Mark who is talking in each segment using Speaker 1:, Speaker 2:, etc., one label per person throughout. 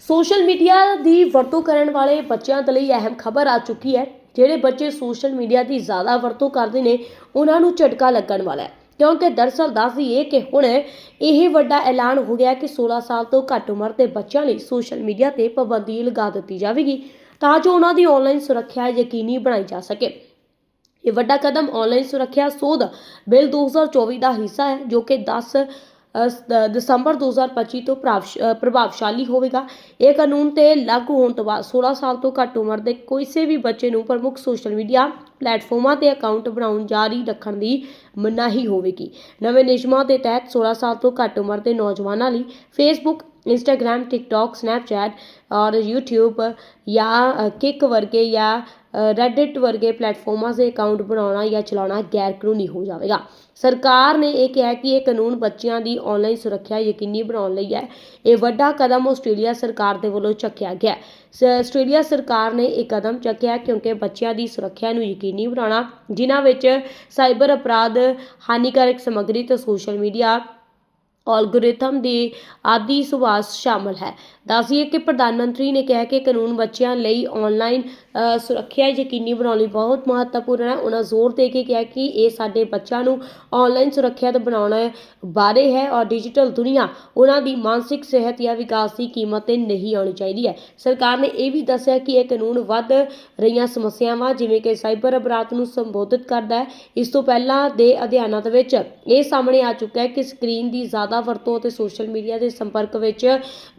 Speaker 1: Social media ਦੀ ਵਰਤੋਂ ਕਰਨ ਵਾਲੇ ਬੱਚਿਆਂ ਦੇ ਲਈ ਅਹਿਮ ਖਬਰ ਆ ਚੁੱਕੀ ਹੈ। ਜਿਹੜੇ ਬੱਚੇ ਸੋਸ਼ਲ ਮੀਡੀਆ ਦੀ ਜ਼ਿਆਦਾ ਵਰਤੋਂ ਕਰਦੇ ਨੇ, ਉਹਨਾਂ ਨੂੰ ਝਟਕਾ ਲੱਗਣ ਵਾਲਾ ਹੈ। ਕਿਉਂਕਿ ਦਰਸਲ ਦੱਸ ਦਈਏ ਕਿ ਹੁਣ ਇਹ ਵੱਡਾ ਐਲਾਨ ਹੋ ਗਿਆ ਕਿ 16 ਸਾਲ ਤੋਂ ਘੱਟ ਉਮਰ ਦੇ ਬੱਚਿਆਂ ਲਈ ਸੋਸ਼ਲ ਮੀਡੀਆ ਤੇ ਪਾਬੰਦੀ ਲਗਾ ਦਿੱਤੀ ਜਾਵੇਗੀ, ਤਾਂ ਜੋ ਉਹਨਾਂ ਦੀ ਆਨਲਾਈਨ ਸੁਰੱਖਿਆ ਯਕੀਨੀ ਬਣਾਈ ਜਾ ਸਕੇ। ਇਹ ਵੱਡਾ ਕਦਮ ਆਨਲਾਈਨ ਸੁਰੱਖਿਆ ਸੋਧ ਬਿੱਲ 2024 ਦਾ ਹਿੱਸਾ ਹੈ, ਜੋ ਕਿ 10 ਦਸੰਬਰ 2025 ਤੋਂ ਪ੍ਰਭਾਵਸ਼- ਪ੍ਰਭਾਵਸ਼ਾਲੀ ਹੋਵੇਗਾ। ਇਹ ਕਾਨੂੰਨ ਤੇ ਲਾਗੂ ਹੋਣ ਤੋਂ ਬਾਅਦ 16 ਸਾਲ ਤੋਂ ਘੱਟ ਉਮਰ ਦੇ ਕਿਸੇ ਵੀ ਬੱਚੇ ਨੂੰ ਪ੍ਰਮੁੱਖ ਸੋਸ਼ਲ ਮੀਡੀਆ ਪਲੇਟਫਾਰਮਾਂ ਤੇ ਅਕਾਊਂਟ ਬਣਾਉਣ ਜਾਰੀ ਰੱਖਣ ਦੀ ਮਨਾਹੀ ਹੋਵੇਗੀ। ਨਵੇਂ ਨਿਯਮਾਂ ਦੇ ਤਹਿਤ 16 ਸਾਲ ਤੋਂ ਘੱਟ ਉਮਰ ਦੇ ਨੌਜਵਾਨਾਂ ਲਈ ਫੇਸਬੁੱਕ ਇੰਸਟਾਗ੍ਰam ਟਿਕਟੌਕ ਸਨੈਪਚੈਟ ਔਰ YouTube ਜਾਂ ਕਿਕ ਵਰਗੇ ਜਾਂ ਰੈਡਿਟ ਵਰਗੇ ਪਲੇਟਫਾਰਮਾਂ 'ਤੇ ਅਕਾਊਂਟ ਬਣਾਉਣਾ ਜਾਂ ਚਲਾਉਣਾ ਗੈਰ ਕਾਨੂੰਨੀ ਹੋ ਜਾਵੇਗਾ। ਸਰਕਾਰ ਨੇ ਇਹ ਕਿਹਾ ਕਿ ਇਹ ਕਾਨੂੰਨ ਬੱਚਿਆਂ ਦੀ ਆਨਲਾਈਨ ਸੁਰੱਖਿਆ ਯਕੀਨੀ ਬਣਾਉਣ ਲਈ ਹੈ। ਇਹ ਵੱਡਾ ਕਦਮ ਆਸਟ੍ਰੇਲੀਆ ਸਰਕਾਰ ਦੇ ਵੱਲੋਂ ਚੱਕਿਆ ਗਿਆ ਸ- ਆਸਟ੍ਰੇਲੀਆ ਸਰਕਾਰ ਨੇ ਇਹ ਕਦਮ ਚੱਕਿਆ ਕਿਉਂਕਿ ਬੱਚਿਆਂ ਦੀ ਸੁਰੱਖਿਆ ਨੂੰ ਯਕੀਨੀ ਬਣਾਉਣਾ, ਜਿਨ੍ਹਾਂ ਵਿੱਚ ਸਾਈਬਰ ਅਪਰਾਧ, ਹਾਨੀਕਾਰਕ ਸਮੱਗਰੀ ਤੇ ਸੋਸ਼ਲ ਮੀਡੀਆ ਐਲਗੋਰਿਥਮ ਦੀ ਆਦਿ ਸੁਭਾਅ ਸ਼ਾਮਲ ਹੈ। ਦੱਸੀਏ ਕਿ ਪ੍ਰਧਾਨ ਮੰਤਰੀ ਨੇ ਕਿਹਾ ਕਿ ਕਾਨੂੰਨ ਬੱਚਿਆਂ ਲਈ ਆਨਲਾਈਨ ਸੁਰੱਖਿਆ ਯਕੀਨੀ ਬਣਾਉਣ ਲਈ ਬਹੁਤ ਮਹੱਤਵਪੂਰਨ ਹੈ। ਉਹਨਾਂ ਜ਼ੋਰ ਦੇ ਕੇ ਕਿਹਾ ਕਿ ਇਹ ਸਾਡੇ ਬੱਚਿਆਂ ਨੂੰ ਆਨਲਾਈਨ ਸੁਰੱਖਿਅਤ ਬਣਾਉਣਾ ਬਾਰੇ ਹੈ ਔਰ ਡਿਜੀਟਲ ਦੁਨੀਆ ਉਹਨਾਂ ਦੀ ਮਾਨਸਿਕ ਸਿਹਤ ਜਾਂ ਵਿਕਾਸ ਦੀ ਕੀਮਤ ਤੇ ਨਹੀਂ ਆਉਣੀ ਚਾਹੀਦੀ ਹੈ। ਸਰਕਾਰ ਨੇ ਇਹ ਵੀ ਦੱਸਿਆ ਕਿ ਇਹ ਕਾਨੂੰਨ ਵੱਧ ਰਹੀਆਂ ਸਮੱਸਿਆਵਾਂ ਜਿਵੇਂ ਕਿ ਸਾਈਬਰ ਅਪਰਾਧ ਨੂੰ ਸੰਬੋਧਿਤ ਕਰਦਾ ਹੈ। ਇਸ ਤੋਂ ਪਹਿਲਾਂ ਦੇ ਅਧਿਐਨਾਂ ਦੇ ਵਿੱਚ ਇਹ ਸਾਹਮਣੇ ਆ ਚੁੱਕਾ ਹੈ ਕਿ ਸਕਰੀਨ ਦੀ ਜ਼ਿਆਦਾ ਵਰਤੋਂ ਅਤੇ ਸੋਸ਼ਲ ਮੀਡੀਆ ਦੇ ਸੰਪਰਕ ਵਿੱਚ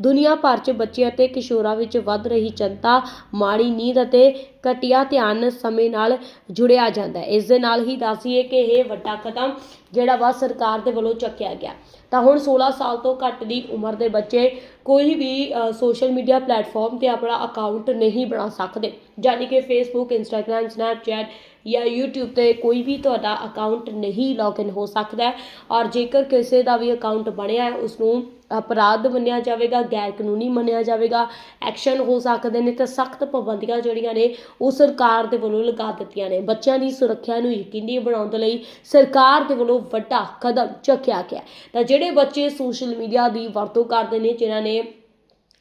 Speaker 1: ਦੁਨੀਆ ਭਰ 'ਚ ਬੱਚੇ ਅਤੇ ਕਿਸ਼ੋਰਾਂ ਵਿੱਚ ਵੱਧ ਰਹੀ ਚਿੰਤਾ, ਮਾੜੀ ਨੀਂਦ ਅਤੇ okay ਘਟੀਆ ਧਿਆਨ ਸਮੇਂ ਨਾਲ ਜੁੜਿਆ ਜਾਂਦਾ ਹੈ। ਇਸ ਦੇ ਨਾਲ ਹੀ ਦੱਸੀਏ ਕਿ ਇਹ ਵੱਡਾ ਕਦਮ ਜਿਹੜਾ ਵਾ ਸਰਕਾਰ ਦੇ ਵੱਲੋਂ ਚੱਕਿਆ ਗਿਆ। ਤਾਂ ਹੁਣ 16 ਸਾਲ ਤੋਂ ਘੱਟ ਦੀ ਉਮਰ ਦੇ ਬੱਚੇ ਕੋਈ ਵੀ ਸੋਸ਼ਲ ਮੀਡੀਆ ਪਲੇਟਫਾਰਮ ਤੇ ਆਪਣਾ ਅਕਾਊਂਟ ਨਹੀਂ ਬਣਾ ਸਕਦੇ। ਯਾਨੀ ਕਿ ਫੇਸਬੁੱਕ ਇੰਸਟਾਗ੍ਰam ਸਨੈਪਚੈਟ ਜਾਂ YouTube ਤੇ ਕੋਈ ਵੀ ਤੁਹਾਡਾ ਅਕਾਊਂਟ ਨਹੀਂ ਲੌਗਇਨ ਹੋ ਸਕਦਾ ਔਰ ਜੇਕਰ ਕਿਸੇ ਦਾ ਵੀ ਅਕਾਊਂਟ ਬਣਿਆ ਹੈ ਉਸ ਨੂੰ ਅਪਰਾਧ ਮੰਨਿਆ ਜਾਵੇਗਾ ਗੈਰ ਕਾਨੂੰਨੀ ਮੰਨਿਆ ਜਾਵੇਗਾ ਐਕਸ਼ਨ ਹੋ ਸਕਦੇ ਨੇ ਤੇ ਸਖਤ ਪਾਬੰਦੀਆਂ ਜਿਹੜੀਆਂ ਨੇ ਉਹ ਸਰਕਾਰ ਦੇ ਵੱਲੋਂ ਲਗਾ ਦਿੱਤੀਆਂ ਨੇ। ਬੱਚਿਆਂ ਦੀ ਸੁਰੱਖਿਆ ਨੂੰ ਯਕੀਨੀ ਬਣਾਉਣ ਦੇ ਲਈ ਸਰਕਾਰ ਦੇ ਵੱਲੋਂ ਵੱਡਾ ਕਦਮ ਚੱਕਿਆ ਗਿਆ ਤਾਂ ਜਿਹੜੇ ਬੱਚੇ ਸੋਸ਼ਲ ਮੀਡੀਆ ਦੀ ਵਰਤੋਂ ਕਰਦੇ ਨੇ, ਜਿਨ੍ਹਾਂ ਨੇ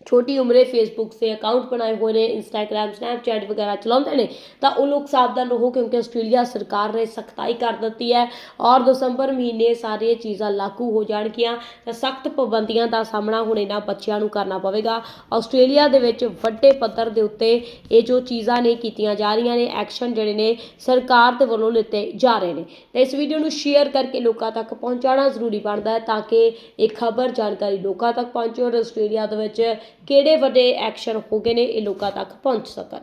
Speaker 1: ਛੋਟੀ ਉਮਰੇ ਫੇਸਬੁੱਕ ਤੇ ਅਕਾਊਂਟ ਬਣਾਏ ਹੋਏ ਨੇ ਇੰਸਟਾਗ੍ਰam ਸਨੈਪਚੈਟ ਵਗੈਰਾ ਚਲਾਉਂਦੇ ਨੇ, ਤਾਂ ਉਹ ਲੋਕ ਸਾਵਧਾਨ ਰਹੋ ਕਿਉਂਕਿ ਆਸਟ੍ਰੇਲੀਆ ਸਰਕਾਰ ਨੇ ਸਖਤਾਈ ਕਰ ਦਿੱਤੀ ਹੈ ਔਰ ਦਸੰਬਰ ਮਹੀਨੇ ਸਾਰੀਆਂ ਚੀਜ਼ਾਂ ਲਾਗੂ ਹੋ ਜਾਣਗੀਆਂ, ਤਾਂ ਸਖਤ ਪਾਬੰਦੀਆਂ ਦਾ ਸਾਹਮਣਾ ਹੁਣ ਇਹਨਾਂ ਬੱਚਿਆਂ ਨੂੰ ਕਰਨਾ ਪਵੇਗਾ। ਆਸਟ੍ਰੇਲੀਆ ਦੇ ਵਿੱਚ ਵੱਡੇ ਪੱਧਰ ਦੇ ਉੱਤੇ ਇਹ ਜੋ ਚੀਜ਼ਾਂ ਨੇ ਕੀਤੀਆਂ ਜਾ ਰਹੀਆਂ ਨੇ ਐਕਸ਼ਨ ਜਿਹੜੇ ਨੇ ਸਰਕਾਰ ਦੇ ਵੱਲੋਂ ਲਿੱਤੇ ਜਾ ਰਹੇ ਨੇ। ਤੇ ਇਸ ਵੀਡੀਓ ਨੂੰ ਸ਼ੇਅਰ ਕਰਕੇ ਲੋਕਾਂ ਤੱਕ ਪਹੁੰਚਾਉਣਾ ਜ਼ਰੂਰੀ ਬਣਦਾ ਹੈ ਤਾਂ ਕਿ ਇਹ ਖਬਰ ਜਾਣਕਾਰੀ ਲੋਕਾਂ ਤੱਕ ਪਹੁੰਚੇ ਔਰ ਆਸਟ੍ਰੇਲੀਆ ਦੇ ਵਿੱਚ ਕਿਹੜੇ ਵੱਡੇ ਐਕਸ਼ਨ ਹੋ ਗਏ ਨੇ ਇਹ ਲੋਕਾਂ ਤੱਕ ਪਹੁੰਚ ਸਕਣ।